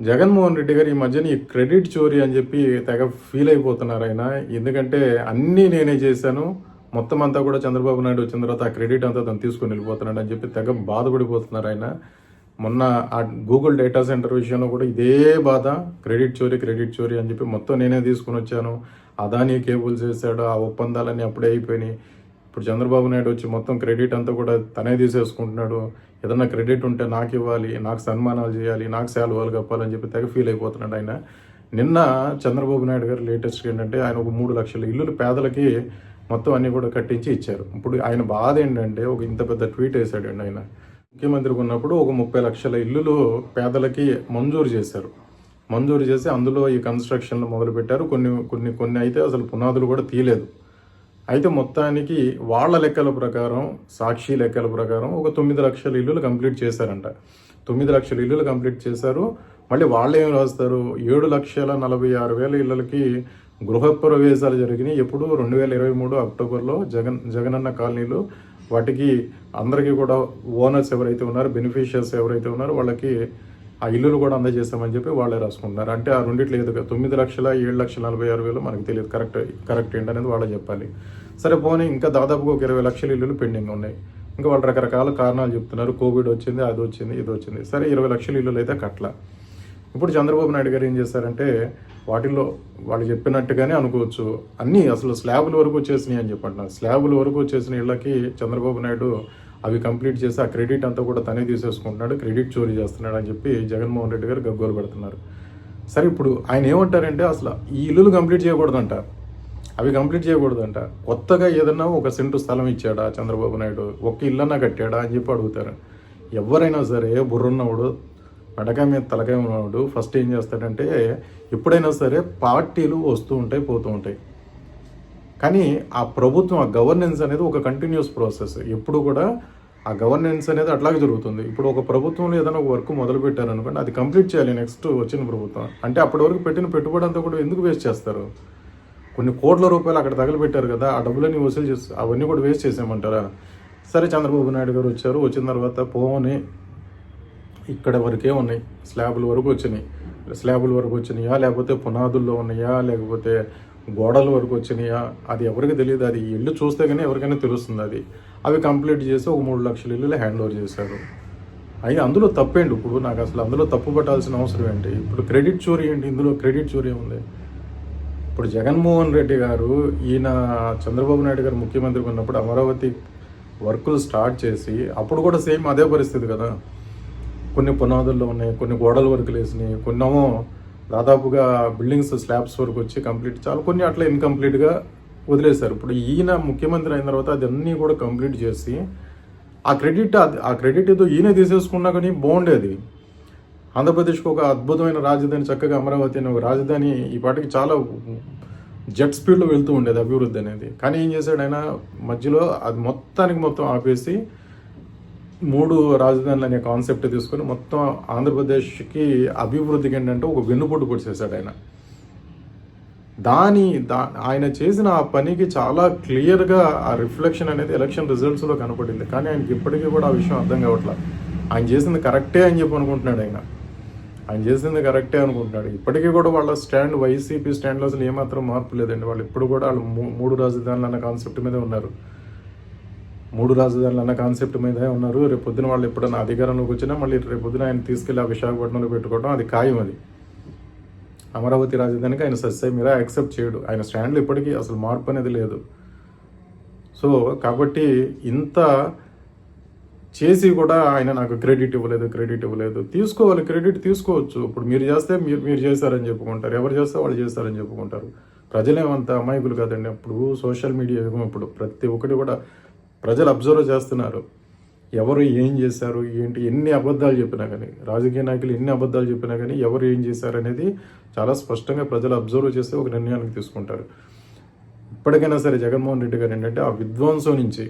జగన్మోహన్ రెడ్డి గారు ఈ మధ్యన ఈ క్రెడిట్ చోరీ అని చెప్పి తెగ ఫీల్ అయిపోతున్నారు ఆయన. ఎందుకంటే అన్నీ నేనే చేశాను. మొత్తం అంతా కూడా చంద్రబాబు నాయుడు వచ్చిన తర్వాత ఆ క్రెడిట్ అంతా తను తీసుకొని వెళ్ళిపోతున్నాడు అని చెప్పి తెగ బాధపడిపోతున్నారు ఆయన. మొన్న ఆ గూగుల్ డేటా సెంటర్ విషయంలో కూడా ఇదే బాధ. క్రెడిట్ చోరీ క్రెడిట్ చోరీ అని చెప్పి మొత్తం నేనే తీసుకుని వచ్చాను. అదానీ కేబుల్స్ వేసాడు ఆ ఒప్పందాలన్నీ అప్పుడే అయిపోయినాయి. ఇప్పుడు చంద్రబాబు నాయుడు వచ్చి మొత్తం క్రెడిట్ అంతా కూడా తనే తీసేసుకుంటున్నాడు. ఏదన్నా క్రెడిట్ ఉంటే నాకు ఇవ్వాలి నాకు సన్మానాలు చేయాలి నాకు శాలువాలు కప్పాలని చెప్పి తెగ ఫీల్ అయిపోతున్నాడు ఆయన. నిన్న చంద్రబాబు నాయుడు గారు లేటెస్ట్ ఏంటంటే ఆయన ఒక మూడు లక్షల ఇల్లులు పేదలకి మొత్తం అన్ని కూడా కట్టించి ఇచ్చారు. ఇప్పుడు ఆయన బాధ ఏంటంటే ఒక ఇంత పెద్ద ట్వీట్ వేశాడండి ఆయన. ముఖ్యమంత్రికి ఉన్నప్పుడు ఒక ముప్పై లక్షల ఇల్లులు పేదలకి మంజూరు చేశారు. మంజూరు చేసి అందులో ఈ కన్స్ట్రక్షన్లు మొదలుపెట్టారు. కొన్ని కొన్ని కొన్ని అయితే అసలు పునాదులు కూడా తీయలేదు. అయితే మొత్తానికి వాళ్ళ లెక్కల ప్రకారం సాక్షి లెక్కల ప్రకారం ఒక తొమ్మిది లక్షల ఇల్లులు కంప్లీట్ చేశారంట. తొమ్మిది లక్షల ఇల్లులు కంప్లీట్ చేశారు. మళ్ళీ వాళ్ళు ఏం రాస్తారు? ఏడు లక్షల నలభై ఆరు వేల ఇళ్ళకి గృహప్రవేశాలు జరిగినాయి. ఎప్పుడు రెండు వేల ఇరవై మూడు అక్టోబర్లో జగన్ జగనన్న కాలనీలు వాటికి అందరికీ కూడా ఓనర్స్ ఎవరైతే ఉన్నారో బెనిఫిషియర్స్ ఎవరైతే ఉన్నారో వాళ్ళకి ఆ ఇల్లులు కూడా అందజేస్తామని చెప్పి వాళ్ళే రాసుకుంటున్నారు. అంటే ఆ రెండిట్లో ఏదో తొమ్మిది లక్షల ఏడు లక్షల నలభై ఆరు వేలు మనకు తెలియదు కరెక్ట్ కరెక్ట్ ఏంటనేది వాళ్ళే చెప్పాలి. సరే పోనీ ఇంకా దాదాపుగా ఒక ఇరవై లక్షల ఇల్లులు పెండింగ్ ఉన్నాయి. ఇంకా వాళ్ళు రకరకాల కారణాలు చెప్తున్నారు. కోవిడ్ వచ్చింది అది వచ్చింది ఇది వచ్చింది. సరే ఇరవై లక్షల ఇల్లులు అయితే కట్ల ఇప్పుడు చంద్రబాబు నాయుడు గారు ఏం చేశారంటే వాటిల్లో వాళ్ళు చెప్పినట్టుగానే అనుకోవచ్చు. అన్నీ అసలు స్లాబుల వరకు వచ్చేసినాయి అని చెప్పంటున్నారు. స్లాబుల వరకు వచ్చేసిన ఇళ్ళకి చంద్రబాబు నాయుడు అవి కంప్లీట్ చేసి ఆ క్రెడిట్ అంతా కూడా తనే తీసేసుకుంటున్నాడు క్రెడిట్ చోరీ చేస్తున్నాడు అని చెప్పి జగన్మోహన్ రెడ్డి గారు గగ్గోలు పెడుతున్నారు. సరే ఇప్పుడు ఆయన ఏమంటారంటే అసలు ఈ ఇల్లులు కంప్లీట్ చేయకూడదంట. అవి కంప్లీట్ చేయకూడదంట. కొత్తగా ఏదన్నా ఒక సెంటు స్థలం ఇచ్చాడా చంద్రబాబు నాయుడు? ఒక్క ఇల్లన్నా కట్టాడా అని చెప్పి అడుగుతారు. ఎవరైనా సరే బుర్రున్నవాడు మెడకాయ మీద తలకాయ ఉన్నవాడు ఫస్ట్ ఏం చేస్తాడంటే ఎప్పుడైనా సరే పార్టీలు వస్తూ ఉంటాయి పోతూ ఉంటాయి. కానీ ఆ ప్రభుత్వం ఆ గవర్నెన్స్ అనేది ఒక కంటిన్యూస్ ప్రాసెస్ ఎప్పుడు కూడా ఆ గవర్నెన్స్ అనేది అట్లాగే జరుగుతుంది. ఇప్పుడు ఒక ప్రభుత్వంలో ఏదైనా ఒక వర్క్ మొదలు పెట్టారనుకోండి అది కంప్లీట్ చేయాలి నెక్స్ట్ వచ్చిన ప్రభుత్వం. అంటే అప్పటి వరకు పెట్టిన పెట్టుబడి అంతా కూడా ఎందుకు వేస్ట్ చేస్తారు? కొన్ని కోట్ల రూపాయలు అక్కడ తగలబెట్టారు కదా ఆ డబ్బులన్నీ వసూలు చేసి అవన్నీ కూడా వేస్ట్ చేసామంటారా సరే చంద్రబాబు నాయుడు గారు వచ్చారు వచ్చిన తర్వాత పోని ఇక్కడ వరకే ఉన్నాయి స్లాబుల వరకు వచ్చినాయి. స్లాబుల వరకు వచ్చినాయా లేకపోతే పునాదుల్లో ఉన్నాయా లేకపోతే గోడల వరకు వచ్చినాయా? అది ఎవరికి తెలియదు. అది ఇల్లు చూస్తే కానీ ఎవరికైనా తెలుస్తుంది అది. అవి కంప్లీట్ చేసి ఒక మూడు లక్షల ఇల్లు హ్యాండ్ ఓవర్ చేశారు. అయినా అందులో తప్పేంటి? ఇప్పుడు నాకు అసలు అందులో తప్పు పట్టాల్సిన అవసరం ఏంటి? ఇప్పుడు క్రెడిట్ చోరీ ఏంటి? ఇందులో క్రెడిట్ చోరీ ఉంది ఇప్పుడు జగన్మోహన్ రెడ్డి గారు ఈయన చంద్రబాబు నాయుడు గారు ముఖ్యమంత్రిగా ఉన్నప్పుడు అమరావతి వర్కులు స్టార్ట్ చేసి అప్పుడు కూడా సేమ్ అదే పరిస్థితి కదా. కొన్ని పునాదుల్లో ఉన్నాయి కొన్ని గోడల వర్కులు వేసినాయి కొన్నేమో దాదాపుగా బిల్డింగ్స్ స్లాబ్స్ వరకు వచ్చి కంప్లీట్ చాలా కొన్ని అట్లా ఇన్కంప్లీట్గా వదిలేశారు. ఇప్పుడు ఈయన ముఖ్యమంత్రి అయిన తర్వాత అదన్నీ కూడా కంప్లీట్ చేసి ఆ క్రెడిట్ ఆ క్రెడిట్ ఏదో ఈయన తీసేసుకున్నా కానీ బాగుండేది ఆంధ్రప్రదేశ్కి ఒక అద్భుతమైన రాజధాని చక్కగా అమరావతి అనే ఒక రాజధాని ఈ పాటికి చాలా జెట్ స్పీడ్లో వెళ్తూ ఉండేది అభివృద్ధి అనేది. కానీ ఏం చేశాడు ఆయన? మధ్యలో అది మొత్తానికి మొత్తం ఆపేసి మూడు రాజధానులు అనే కాన్సెప్ట్ తీసుకొని మొత్తం ఆంధ్రప్రదేశ్కి అభివృద్ధికి ఏంటంటే ఒక వెన్నుపోటు పొడిచేశాడు ఆయన. దాని దా ఆయన చేసిన ఆ పనికి చాలా క్లియర్గా ఆ రిఫ్లెక్షన్ అనేది ఎలక్షన్ రిజల్ట్స్లో కనపడింది. కానీ ఆయనకి ఇప్పటికీ కూడా ఆ విషయం అర్థం కావట్లా. ఆయన చేసింది కరెక్టే అని చెప్పి అనుకుంటున్నాడు ఆయన. ఆయన చేసింది కరెక్టే అనుకుంటున్నాడు. ఇప్పటికీ కూడా వాళ్ళ స్టాండ్ వైసీపీ స్టాండ్లో అసలు ఏమాత్రం మార్పు లేదండి. వాళ్ళు ఇప్పుడు కూడా వాళ్ళు మూడు రాజధానులు అన్న కాన్సెప్ట్ మీదే ఉన్నారు. మూడు రాజధానులు అన్న కాన్సెప్ట్ మీదే ఉన్నారు. రేపు పొద్దున వాళ్ళు ఎప్పుడన్నా అధికారంలోకి వచ్చినా మళ్ళీ రేపు పొద్దున ఆయన తీసుకెళ్ళి ఆ విశాఖపట్నంలో పెట్టుకోవడం అది ఖాయం అది. అమరావతి రాజధానికి ఆయన సస్య మీద యాక్సెప్ట్ చేయడు. ఆయన స్టాండ్లో ఇప్పటికీ అసలు మార్పు అనేది లేదు. సో కాబట్టి ఇంత చేసి కూడా ఆయన నాకు క్రెడిట్ ఇవ్వలేదు క్రెడిట్ ఇవ్వలేదు. తీసుకోవాలి క్రెడిట్ తీసుకోవచ్చు. ఇప్పుడు మీరు చేస్తే మీరు మీరు చేశారని చెప్పుకుంటారు. ఎవరు చేస్తే వాళ్ళు చేస్తారని చెప్పుకుంటారు. ప్రజలేమంత అమాయకులు కాదండి. అప్పుడు సోషల్ మీడియా యుగం ఇప్పుడు ప్రతి ఒక్కటి కూడా ప్రజలు అబ్జర్వ్ చేస్తున్నారు. ఎవరు ఏం చేశారు ఏంటి ఎన్ని అబద్ధాలు చెప్పినా కానీ రాజకీయ నాయకులు ఎన్ని అబద్ధాలు చెప్పినా కానీ ఎవరు ఏం చేశారు అనేది చాలా స్పష్టంగా ప్రజలు అబ్జర్వ్ చేస్తే ఒక నిర్ణయానికి తీసుకుంటారు. ఇప్పటికైనా సరే జగన్మోహన్ రెడ్డి గారు ఏంటంటే ఆ విధ్వంసం నుంచి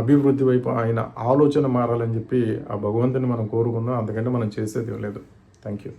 అభివృద్ధి వైపు ఆయన ఆలోచన మారాలని చెప్పి ఆ భగవంతుని మనం కోరుకుందాం. అంతకంటే మనం చేసేది లేదు. Thank you